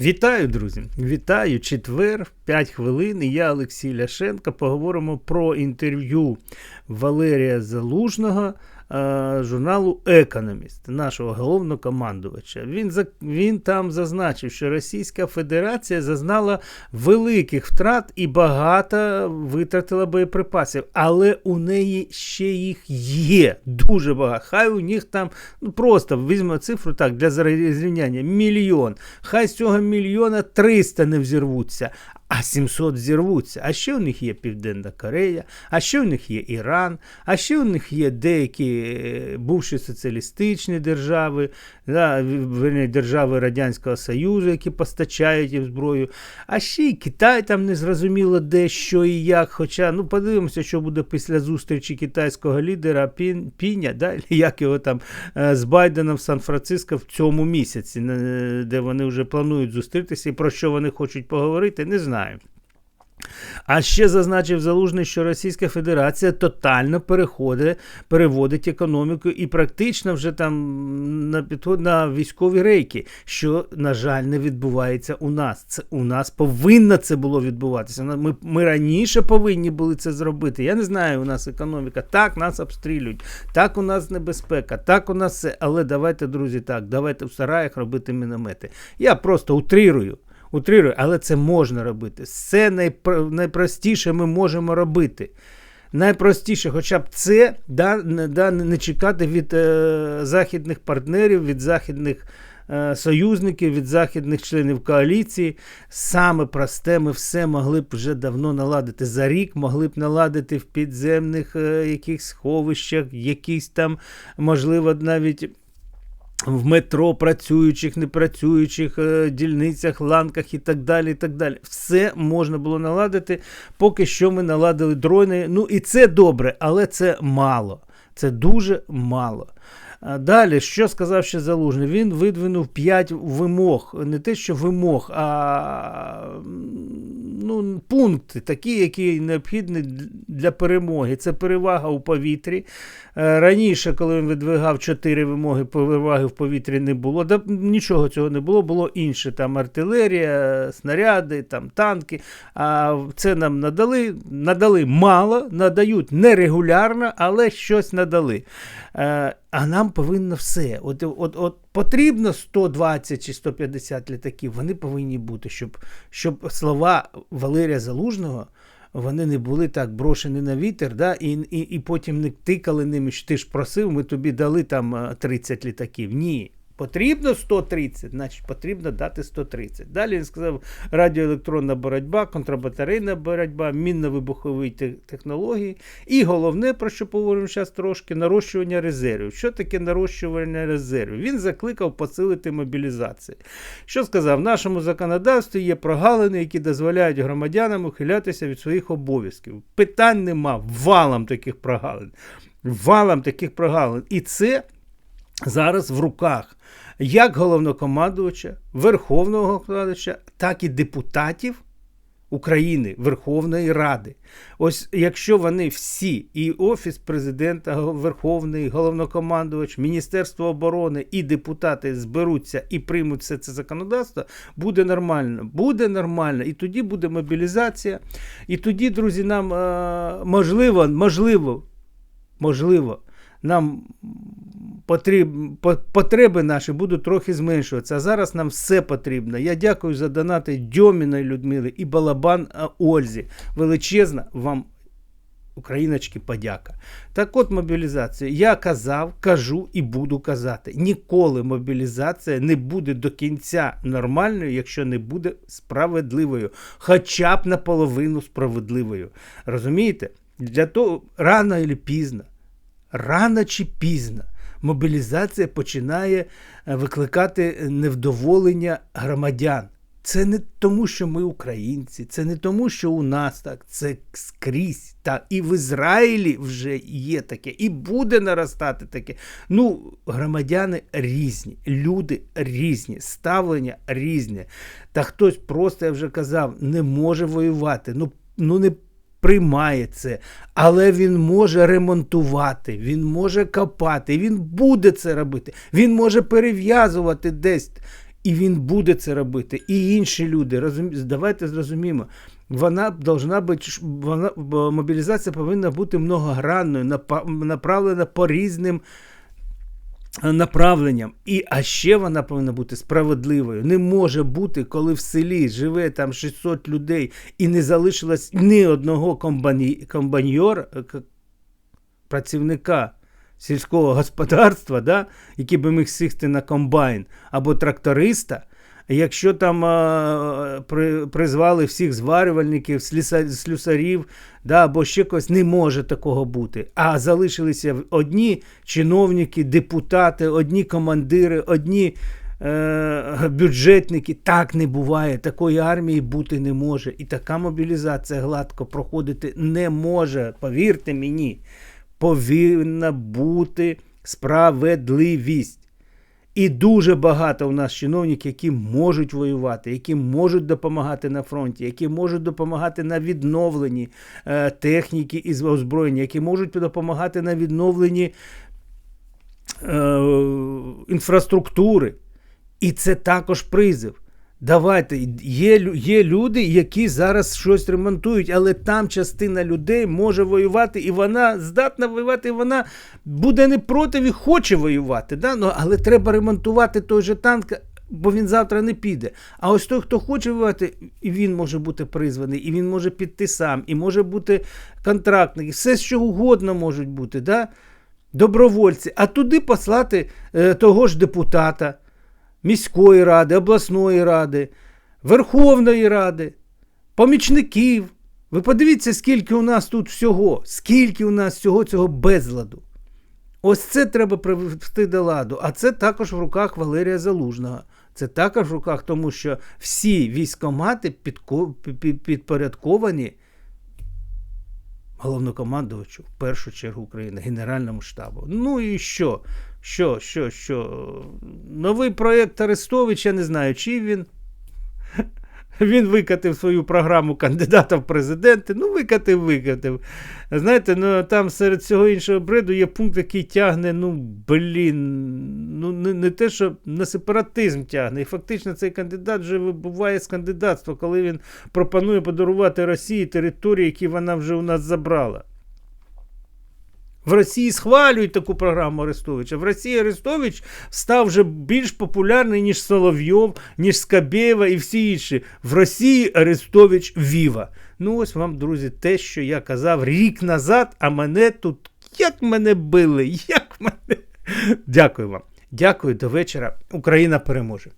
Вітаю, друзі! Вітаю! Четвер, 5 хвилин. Я Олексій Ляшенко. Поговоримо про інтерв'ю Валерія Залужного журналу Економіст, нашого головного командувача. Він він там зазначив, що Російська Федерація зазнала великих втрат і багато витратила боєприпасів, але у неї ще їх є дуже багато. Хай у них там ну просто візьмемо цифру так для зрівняння мільйон. Хай з цього мільйона 300 не взірвуться, а 700 взірвуться. А ще у них є Південна Корея, а ще у них є Іран, а ще у них є деякі е, бувші соціалістичні держави, да, в- держави Радянського Союзу, які постачають їм зброю. А ще й Китай там не зрозуміло де, що і як. Хоча, ну подивимося, що буде після зустрічі китайського лідера Пін, Піня, да, як його там е, з Байденом в Сан-Франциско в цьому місяці, де вони вже планують зустрітися і про що вони хочуть поговорити, не знаю. А ще зазначив Залужний, що Російська Федерація тотально переходить, переводить економіку і практично вже там на підход на військові рейки, що, на жаль, не відбувається у нас. Це у нас повинно це було відбуватися. Ми, ми раніше повинні були це зробити. Я не знаю, у нас економіка. Так, нас обстрілюють, так у нас небезпека, так у нас все. Але давайте, друзі, так, давайте в сараях робити міномети. Я просто утрирую. Утрирую, але це можна робити. Це найпро- найпростіше ми можемо робити. Найпростіше, хоча б це да, не, да, не чекати від е, західних партнерів, від західних е, союзників, від західних членів коаліції. Саме просте ми все могли б вже давно наладити. За рік могли б наладити в підземних е, якихось сховищах, якісь там, можливо, навіть в метро працюючих, непрацюючих е, дільницях, ланках і так далі. і так далі. Все можна було наладити. Поки що ми наладили дрони. Ну і це добре, але це мало. Це дуже мало. Далі, що сказав ще Залужний? Він видвинув 5 вимог. Не те, що вимог, а ну, пункти, такі, які необхідні для перемоги. Це перевага у повітрі. Е, Раніше, коли він видвигав 4 вимоги, переваги в повітрі не було. Да, нічого цього не було, було інше. Там артилерія, снаряди, там танки. А це нам надали. Надали мало, надають нерегулярно, але щось надали. Е, А нам повинно все. От, от, от потрібно 120 чи 150 літаків, вони повинні бути, щоб, щоб слова Валерія Залужного. Вони не були так брошені на вітер, да, і, і, і потім не тикали ними, що ти ж просив, ми тобі дали там е, 30 літаків. Ні. Потрібно 130, значить потрібно дати 130. Далі він сказав радіоелектронна боротьба, контрбатарейна боротьба, мінно-вибухові технології. І головне, про що поговоримо зараз трошки, нарощування резервів. Що таке нарощування резервів? Він закликав посилити мобілізацію. Що сказав? В нашому законодавстві є прогалини, які дозволяють громадянам ухилятися від своїх обов'язків. Питань нема, валом таких прогалин. Валом таких прогалин. І це зараз в руках як головнокомандувача, Верховного головнокомандувача, так і депутатів України, Верховної Ради. Ось якщо вони всі, і Офіс президента, Верховний, головнокомандувач, Міністерство оборони і депутати зберуться і приймуть все це законодавство, буде нормально. Буде нормально. І тоді буде мобілізація. І тоді, друзі, нам е, можливо, можливо, можливо, нам потреби наші будуть трохи зменшуватися. А зараз нам все потрібно. Я дякую за донати Дьоміної Людмили і Балабан Ользі. Величезна вам. Україночки, подяка. Так от мобілізація. Я казав, кажу і буду казати. Ніколи мобілізація не буде до кінця нормальною, якщо не буде справедливою. Хоча б наполовину справедливою. Розумієте? Для того рано і пізно, рано чи пізно мобілізація починає е, викликати невдоволення громадян. Це не тому, що ми українці, це не тому, що у нас так, це скрізь. Так, і в Ізраїлі вже є таке, і буде наростати таке. Ну, громадяни різні, люди різні, ставлення різні. Та хтось просто, я вже казав, не може воювати. Ну, ну не приймає це, але він може ремонтувати, він може копати, він буде це робити, він може перев'язувати десь. І він буде це робити. І інші люди. Розум... Давайте зрозуміємо. Вона должна бути, вона, мобілізація повинна бути многогранною, направлена по різним направленням. І, а ще вона повинна бути справедливою. Не може бути, коли в селі живе там 600 людей і не залишилось ні одного комбані... комбайньора, е, працівника сільського господарства, да, який би міг сісти на комбайн, або тракториста. Якщо там а, при, призвали всіх зварювальників, сліса, слюсарів, да, або ще когось, не може такого бути. А залишилися одні чиновники, депутати, одні командири, одні е, бюджетники. Так не буває. Такої армії бути не може. І така мобілізація гладко проходити не може. Повірте мені, повинна бути справедливість. І дуже багато у нас чиновників, які можуть воювати, які можуть допомагати на фронті, які можуть допомагати на відновленні е, техніки і озброєння, які можуть допомагати на відновленні е, інфраструктури. І це також призив. Давайте, є, є люди, які зараз щось ремонтують, але там частина людей може воювати, і вона здатна воювати, і вона буде не проти і хоче воювати. Да? Ну, але треба ремонтувати той же танк, бо він завтра не піде. А ось той, хто хоче воювати, і він може бути призваний, і він може піти сам, і може бути контрактник, і все що угодно можуть бути. Да? Добровольці, а туди послати е, того ж депутата міської ради, обласної ради, Верховної Ради, помічників. Ви подивіться, скільки у нас тут всього, скільки у нас всього цього безладу. Ось це треба привести до ладу. А це також в руках Валерія Залужного. Це також в руках, тому що всі військомати підпорядковані головнокомандувачу, в першу чергу України, Генеральному штабу. Ну і що? Що, що, що? Новий проєкт Арестовича, не знаю, чи він. Він викатив свою програму кандидата в президенти. Ну, викатив, викатив. Знаєте, ну там серед всього іншого бреду є пункт, який тягне, ну, блін, ну не, не те, що на сепаратизм тягне. І фактично цей кандидат вже вибуває з кандидатства, коли він пропонує подарувати Росії території, які вона вже у нас забрала. В Росії схвалюють таку програму Арестовича. В Росії Арестович став вже більш популярний, ніж Соловйов, ніж Скабєєва і всі інші. В Росії Арестович Віва. Ну, ось вам, друзі, те, що я казав рік назад, а мене тут як мене били, як мене. Дякую вам. Дякую до вечора. Україна переможе.